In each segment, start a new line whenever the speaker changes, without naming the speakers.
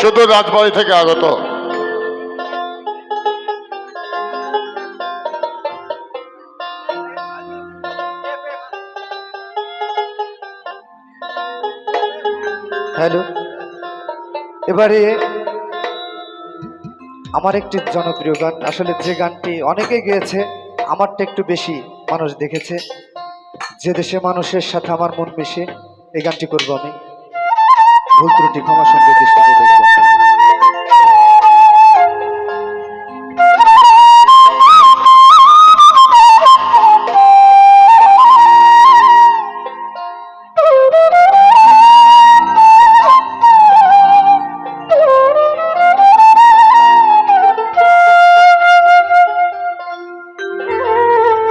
শুধু রাজবাড়ি থেকে আগত।
হ্যালো। এবারে আমার একটি জনপ্রিয় গান। আসলে যে গানটি অনেকে গেয়েছে, আমারটা একটু বেশি মানুষ দেখেছে। যে দেশে মানুষের সাথে আমার মন মিশে, এই গানটি করব আমি। ভুল ত্রুটি ক্ষমা সুন্দর দৃষ্টিতে দেখব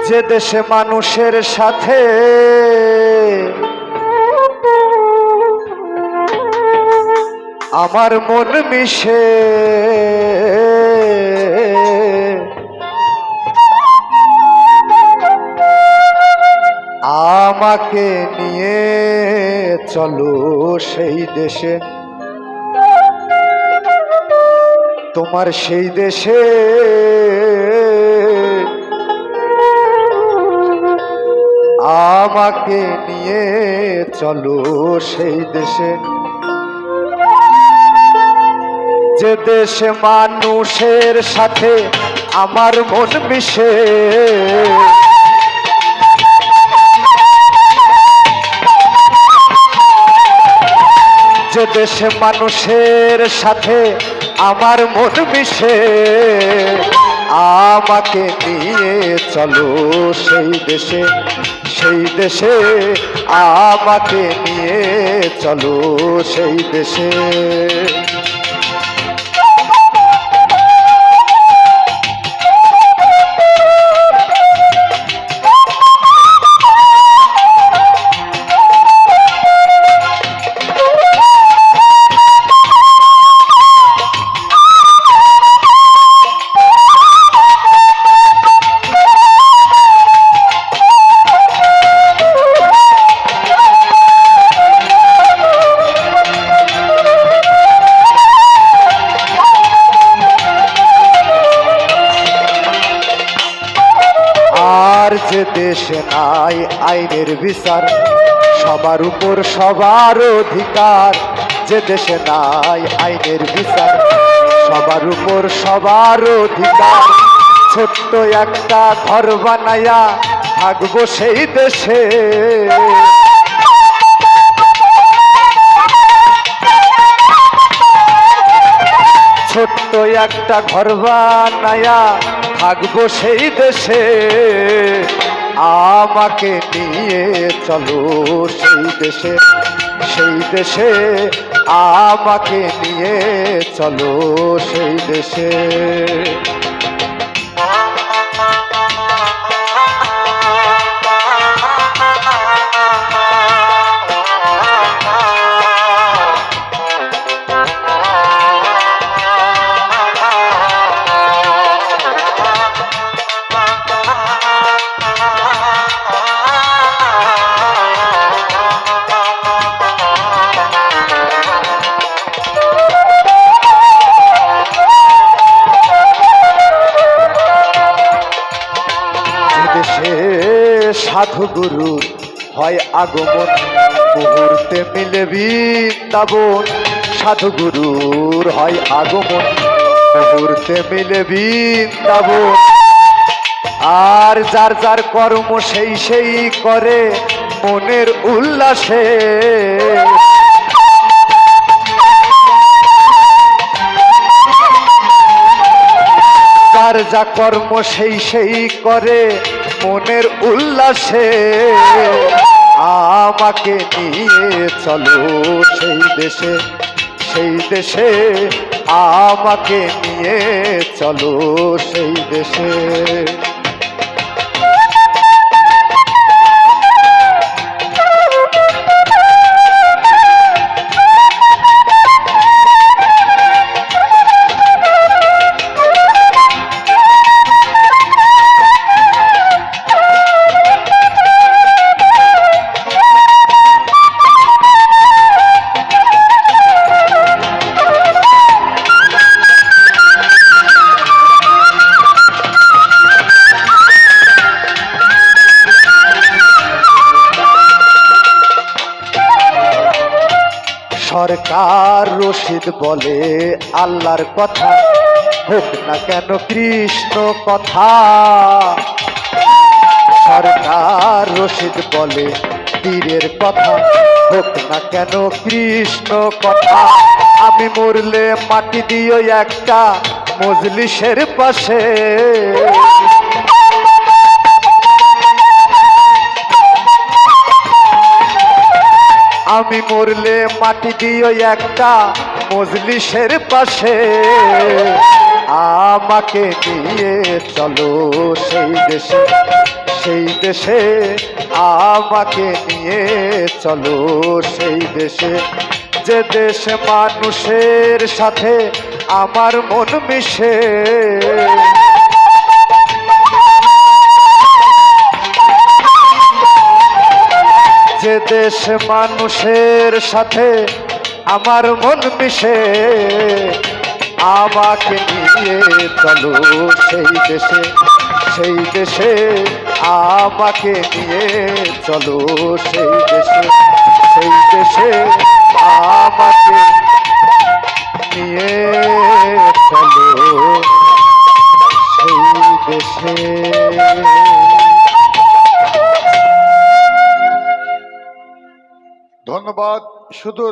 যে দেশে মানুষের সাথে আমার মন মিশে। আমাকে নিয়ে চলো সেই দেশে। তোমার সেই দেশে। আমাকে নিয়ে চলো সেই দেশে। যে দেশে মানুষের সাথে আমার মন মিশে। যে দেশে মানুষের সাথে আমার মন মিশে, আমাকে নিয়ে চলো সেই দেশে সেই দেশে, আমাকে নিয়ে চলো সেই দেশে। যে দেশে নাই আইনের বিচার। সবার উপর সবার অধিকার। যে দেশে নাই আইনের বিচার, সবার উপর সবার অধিকার। ছোট্ট একটা ঘর বানায়া থাকব সেই দেশে। ছোট্ট একটা ঘর বানায়া থাকব সেই দেশে। আমাকে নিয়ে চলো সেই দেশে সেই দেশে আমাকে নিয়ে চলো সেই দেশে। সাধু গুরু, হয় আগমন। মুহূর্তে মিলে বৃন্দাবন সাধু গুরুর হয় আগমন। মুহূর্তে মিলে বৃন্দাবন আর যার যার কর্ম সেই সেই করে, মনের উল্লাসে যা কর্ম সেই সেই করে মনের উল্লাসে। আমাকে নিয়ে চলো সেই দেশে সেই দেশে। আমাকে নিয়ে চলো সেই দেশে। সরকার রশিদ বলে? আল্লাহর কথা হোক না কেন কৃষ্ণ কথা। সরকার রশিদ বলে তীরের কথা হোক না কেন কৃষ্ণ কথা। আমি মরলে মাটি দিও একটা মজলিসের পাশে। আমি মরলে মাটি দিও একটা মজলিসের পাশে। আমাকে নিয়ে চলো সেই দেশে সেই দেশে। আমাকে নিয়ে চলো সেই দেশে। যে দেশ মানুষের সাথে আমার মন মিশে। যে দেশ মানুষের সাথে, আমার মন মিশে। আমাকে নিয়ে চলো সেই দেশে সেই দেশে আমাকে নিয়ে চলো সেই দেশে সেই দেশে আমাকে নিয়ে চলো সেই দেশে।
ধন্যবাদ। শুধু